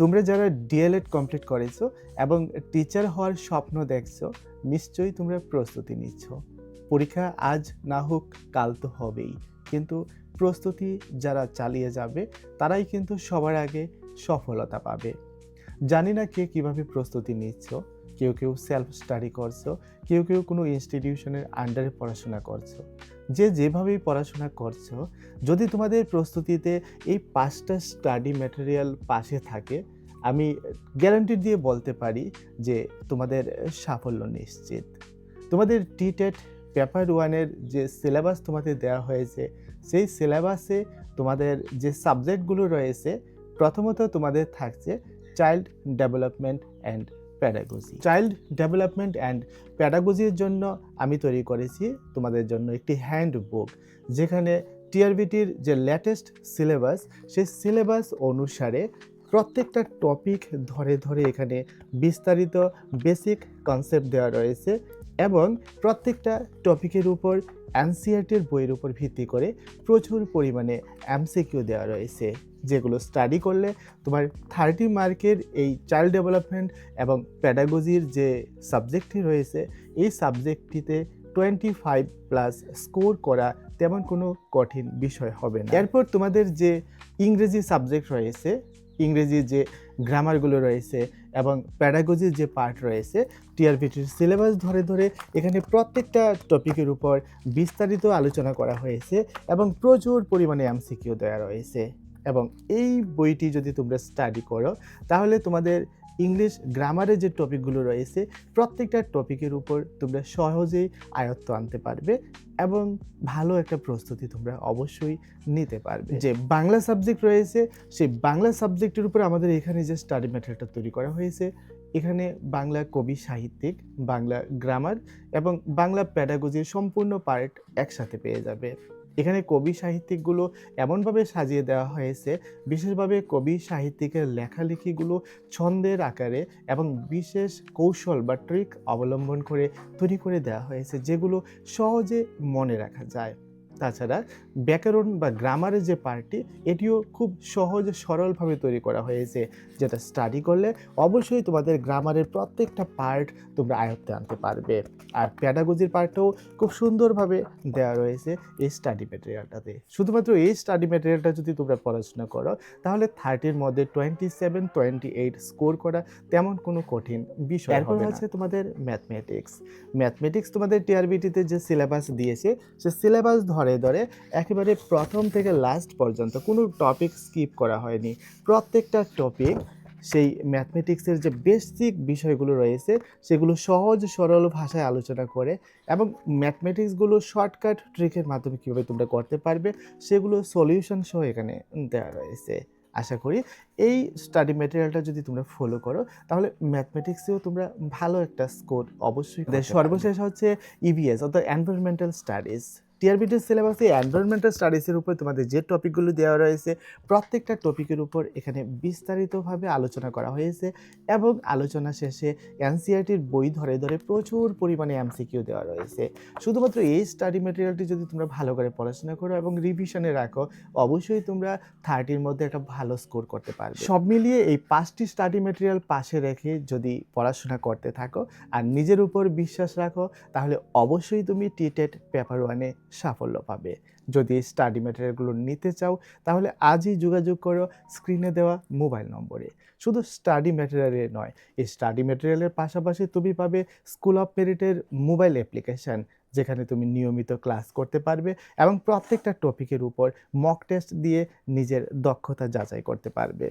তোমরা যারা D.El.Ed complete করেছ এবং টিচার হওয়ার স্বপ্ন দেখছ, নিশ্চয়ই তোমরা প্রস্তুতি নিচ্ছ। পরীক্ষা আজ না হোক, কাল তো হবেই। কিন্তু প্রস্তুতি যারা চালিয়ে যাবে, তারাই কিন্তু সবার আগে সফলতা পাবে। জানি না কে কীভাবে প্রস্তুতি নিচ্ছ, কেউ কেউ সেলফ স্টাডি করছ, কেউ কেউ কোনো ইনস্টিটিউশনের আন্ডারে পড়াশোনা করছ। যে যেভাবেই পড়াশোনা করছ, যদি তোমাদের প্রস্তুতিতে এই পাঁচটা স্টাডি ম্যাটেরিয়াল পাশে থাকে, আমি গ্যারান্টি দিয়ে বলতে পারি যে তোমাদের সাফল্য নিশ্চিত। তোমাদের টি টেট পেপার ওয়ানের যে সিলেবাস তোমাদের দেওয়া হয়েছে, সেই সিলেবাসে তোমাদের যে সাবজেক্টগুলো রয়েছে, প্রথমত তোমাদের থাকছে child development and pedagogy child development and প্যাডাগজির জন্য আমি তৈরি করেছি তোমাদের জন্য একটি হ্যান্ড বুক যেখানে টিআরবিটির যে লেটেস্ট সিলেবাস সেই সিলেবাস অনুসারে প্রত্যেকটা টপিক ধরে ধরে এখানে বিস্তারিত বেসিক কনসেপ্ট দেওয়া রয়েছে। এবং প্রত্যেকটা টপিকের উপর এনসিআরটির বইয়ের উপর ভিত্তি করে প্রচুর পরিমাণে এমসিকিউ দেওয়া রয়েছে, যেগুলো স্টাডি করলে তোমার থার্টি মার্কের এই চাইল্ড ডেভেলপমেন্ট এবং প্যাডাগজির যে সাবজেক্টটি রয়েছে, এই সাবজেক্টটিতে টোয়েন্টি ফাইভ প্লাস স্কোর করা তেমন কোনো কঠিন বিষয় হবে না। এরপর তোমাদের যে ইংরেজি সাবজেক্ট রয়েছে ইংরেজির যে গ্রামারগুলো রয়েছে এবং প্যাডাগজির যে পার্ট রয়েছে টিআরপিটির সিলেবাস ধরে ধরে এখানে প্রত্যেকটা টপিকের উপর বিস্তারিত আলোচনা করা হয়েছে এবং প্রচুর পরিমাণে এমসিকিউ দেওয়া রয়েছে। এবং এই বইটি যদি তোমরা স্টাডি করো, তাহলে তোমাদের ইংলিশ গ্রামারের যে টপিকগুলো রয়েছে, প্রত্যেকটা টপিকের উপর তোমরা সহজেই আয়ত্ত আনতে পারবে। এবং ভালো একটা প্রস্তুতি তোমরা অবশ্যই নিতে পারবে। যে বাংলা সাবজেক্ট রয়েছে সেই বাংলা সাবজেক্টের উপরে আমাদের এখানে যে স্টাডি ম্যাটেরিয়ালটা তৈরি করা হয়েছে এখানে বাংলা কবি সাহিত্যিক বাংলা গ্রামার এবং বাংলা প্যাডাগজির সম্পূর্ণ পার্ট একসাথে পেয়ে যাবে। এখানে কবি সাহিত্যিকগুলো এমনভাবে সাজিয়ে দেওয়া হয়েছে, বিশেষভাবে কবি সাহিত্যিকের লেখালেখিগুলো ছন্দের আকারে এবং বিশেষ কৌশল বা ট্রিক অবলম্বন করে তৈরি করে দেওয়া হয়েছে, যেগুলো সহজে মনে রাখা যায়। তাছাড়া ব্যাকরণ বা গ্রামারের যে পার্টটি এটিও খুব সহজ সরলভাবে তৈরি করা হয়েছে যেটা স্টাডি করলে অবশ্যই তোমাদের গ্রামারের প্রত্যেকটা পার্ট তোমরা আয়ত্তে আনতে পারবে। আর প্যাডাগজির পার্টটাও খুব সুন্দরভাবে দেওয়া রয়েছে এই স্টাডি ম্যাটেরিয়ালটাতে শুধুমাত্র এই স্টাডি ম্যাটেরিয়ালটা যদি তোমরা পড়াশোনা করো তাহলে থার্টির মধ্যে twenty seven twenty eight score করা তেমন কোনো কঠিন বিষয় এরপর হচ্ছে তোমাদের ম্যাথমেটিক্স ম্যাথমেটিক্স তোমাদের টিআরবিটিতে যে সিলেবাস দিয়েছে সে সিলেবাস ধরে ধরে একেবারে প্রথম থেকে লাস্ট পর্যন্ত কোনো টপিক স্কিপ করা হয়নি। প্রত্যেকটা টপিক সেই ম্যাথমেটিক্সের যে বেসিক বিষয়গুলো রয়েছে সেগুলো সহজ সরল ভাষায় আলোচনা করে এবং ম্যাথমেটিক্সগুলো শর্টকাট ট্রিকের মাধ্যমে কীভাবে তোমরা করতে পারবে সেগুলো সলিউশন সহ এখানে দেওয়া রয়েছে। আশা করি এই স্টাডি ম্যাটেরিয়ালটা যদি তোমরা ফলো করো তাহলে ম্যাথমেটিক্সেও তোমরা ভালো একটা স্কোর অবশ্যই সর্বশেষ হচ্ছে ইবিএস অর্থাৎ এনভায়রনমেন্টাল স্টাডিজ টিআরবিটির সিলেবাসে এনভায়রনমেন্টাল স্টাডিজের উপর তোমাদের যে টপিকগুলো দেওয়া রয়েছে, প্রত্যেকটা টপিকের উপর এখানে বিস্তারিতভাবে আলোচনা করা হয়েছে এবং আলোচনা শেষে এনসিআরটির বই ধরে ধরে প্রচুর পরিমাণে এমসিকিউ দেওয়া রয়েছে। শুধুমাত্র এই স্টাডি মেটেরিয়ালটি যদি তোমরা ভালো করে পড়াশোনা করো এবং রিভিশনে রাখো, অবশ্যই তোমরা থার্টির মধ্যে একটা ভালো স্কোর করতে পারবে। সব মিলিয়ে এই পাঁচটি স্টাডি মেটেরিয়াল পাশে রেখে যদি পড়াশোনা করতে থাকো আর নিজের উপর বিশ্বাস রাখো, তাহলে অবশ্যই তুমি টিটেট পেপার ওয়ানে সাফল্য পাবে। যদি স্টাডি ম্যাটেরিয়ালগুলো নিতে চাও, তাহলে আজই যোগাযোগ করো স্ক্রিনে দেওয়া মোবাইল নম্বরে। শুধু স্টাডি ম্যাটেরিয়ালে নয়, এই স্টাডি ম্যাটেরিয়ালের পাশাপাশি তুমি পাবে স্কুল অফ মেরিটের মোবাইল অ্যাপ্লিকেশান যেখানে তুমি নিয়মিত ক্লাস করতে পারবে এবং প্রত্যেকটা টপিকের উপর মক টেস্ট দিয়ে নিজের দক্ষতা যাচাই করতে পারবে।